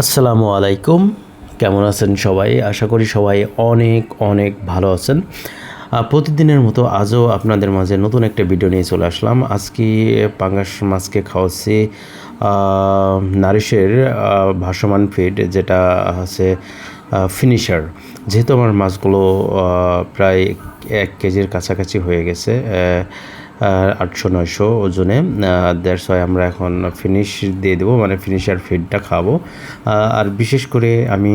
আসসালামু আলাইকুম। কেমন আছেন সবাই? আশা করি সবাই অনেক অনেক ভালো আছেন। প্রতিদিনের মতো আজও আপনাদের মাঝে নতুন একটা ভিডিও নিয়ে চলে আসলাম। আজকে পাঙ্গাস মাছকে খাওয়াচ্ছি নারিশের ভাসমান ফিড যেটা হচ্ছে ফিনিশার যেহেতু আমার মাছগুলো প্রায় এক কেজির কাছাকাছি হয়ে গেছে আটশো নয়শো ওজনে দেড়শো আমরা এখন ফিনিশ দিয়ে দেবো মানে ফিনিশার ফিডটা খাব। আর বিশেষ করে আমি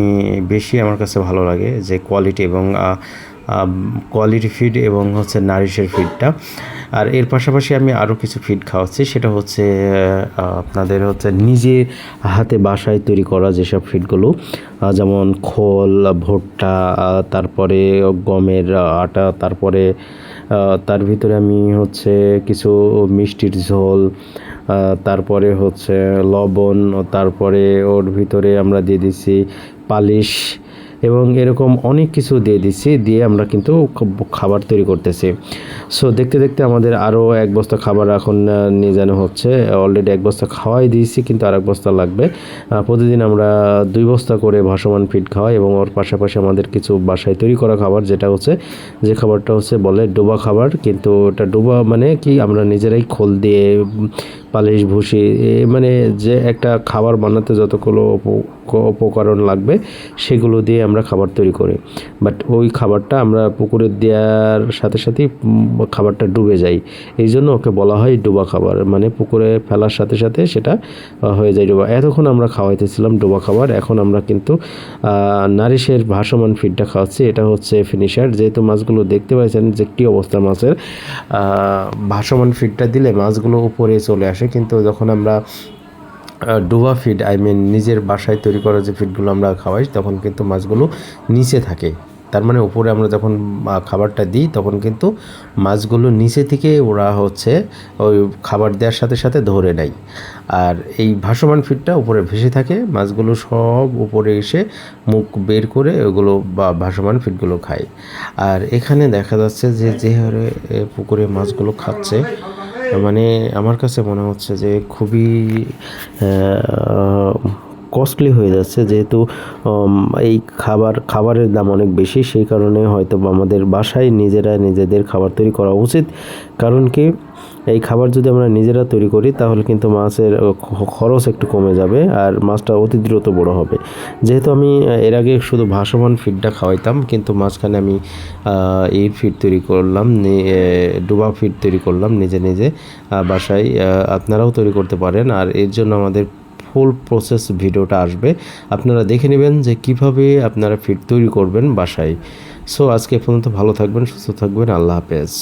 বেশি আমার কাছে ভালো লাগে যে কোয়ালিটি এবং কোয়ালিটি ফিড এবং হচ্ছে নারিশের ফিডটা আর এর পাশাপাশি আমি আরও কিছু ফিড খাওয়াচ্ছি, সেটা হচ্ছে আপনাদের হচ্ছে নিজে হাতে বাসায় তৈরি করা যেসব ফিডগুলো যেমন খোল, ভুট্টা তারপরে গমের আটা, তারপরে তার ভিতরে আমি হচ্ছে কিছু মিষ্টির ঝোল তারপরে হচ্ছে লবণ, তারপরে ওর ভিতরে আমরা দিয়ে দিছি পালিশ এবং এরকম অনেক কিছু দিয়ে দিচ্ছি, দিয়ে আমরা কিন্তু খাবার তৈরি করতেছি। সো দেখতে দেখতে আমাদের আরও এক বস্তা খাবার এখন নিয়ে জানো হচ্ছে অলরেডি এক বস্তা খাওয়াই দিয়েছি, কিন্তু আর এক বস্তা লাগবে। প্রতিদিন আমরা দুই বস্তা করে ভাসমান ফিড খাওয়াই এবং ওর পাশাপাশি আমাদের কিছু বাসায় তৈরি করা খাবার, যেটা হচ্ছে, যে খাবারটা হচ্ছে বলে ডোবা খাবার, কিন্তু ওটা ডোবা মানে কি আমরা নিজেরাই খোল দিয়ে পালিশ ভুসি মানে যে একটা খাবার বানাতে যতগুলো উপ- উপকরণ লাগবে, সেগুলো দিয়ে আমরা খাবার তৈরি করি। বাট ওই খাবারটা আমরা পুকুরে দেওয়ার সাথে সাথেই খাবারটা ডুবে যায়। এই জন্য ওকে বলা হয় ডোবা খাবার। মানে পুকুরে ফেলার সাথে সাথে সেটা হয়ে যায় ডোবা। এতক্ষণ আমরা খাওয়াইতেছিলাম ডোবা খাবার। এখন আমরা কিন্তু নারিশের ভাসমান ফিডটা খাওয়াচ্ছি। এটা হচ্ছে ফিনিশার যেহেতু মাছগুলো দেখতে পাচ্ছেন যে কী অবস্থা মাছের ভাসমান ফিডটা দিলে মাছগুলো উপরে চলে আসে। কিন্তু যখন আমরা ডোবা ফিড আই মিন নিজের বাসায় তৈরি করা যে ফিডগুলো আমরা খাওয়াই, তখন কিন্তু মাছগুলো নিচে থাকে। তার মানে উপরে আমরা যখন খাবারটা দিই, তখন কিন্তু মাছগুলো নিচে থেকে ওরা হচ্ছে ওই খাবার দেওয়ার সাথে সাথে ধরে নেয়। আর এই ভাসমান ফিডটা উপরে ভেসে থাকে, মাছগুলো সব উপরে এসে মুখ বের করে ওগুলো বা ভাসমান ফিডগুলো খায়। আর এখানে দেখা যাচ্ছে যে যে হারে পুকুরে মাছগুলো খাচ্ছে মানে আমার কাছে মনে হচ্ছে যে খুবই কস্টলি হয়ে যাচ্ছে। যেহেতু এই খাবার, খাবারের দাম অনেক বেশি, সেই কারণে হয়তো আমাদের বাসায় নিজেরা নিজেদের খাবার তৈরি করা উচিত। কারণ কি, এই খাবার যদি আমরা নিজেরা তৈরি করি, তাহলে কিন্তু মাছের খরচ একটু কমে যাবে আর মাছটা অতি দ্রুত বড় হবে। যেহেতু আমি এর আগে শুধু ভাসমান ফিডটা খাওয়াইতাম, কিন্তু মাঝখানে আমি এই ফিড তৈরি করলাম ডুবা ফিড তৈরি করলাম নিজে নিজে বাসায় আপনারাও তৈরি করতে পারেন। আর এর জন্য আমাদের ফুল প্রসেস ভিডিওটা আসবে। আপনারা দেখে নেবেন যে কীভাবে আপনারা ফিড তৈরি করবেন বাসায়। সো আজকে পর্যন্ত ভালো থাকবেন, সুস্থ থাকবেন, আল্লাহ হাফেজ।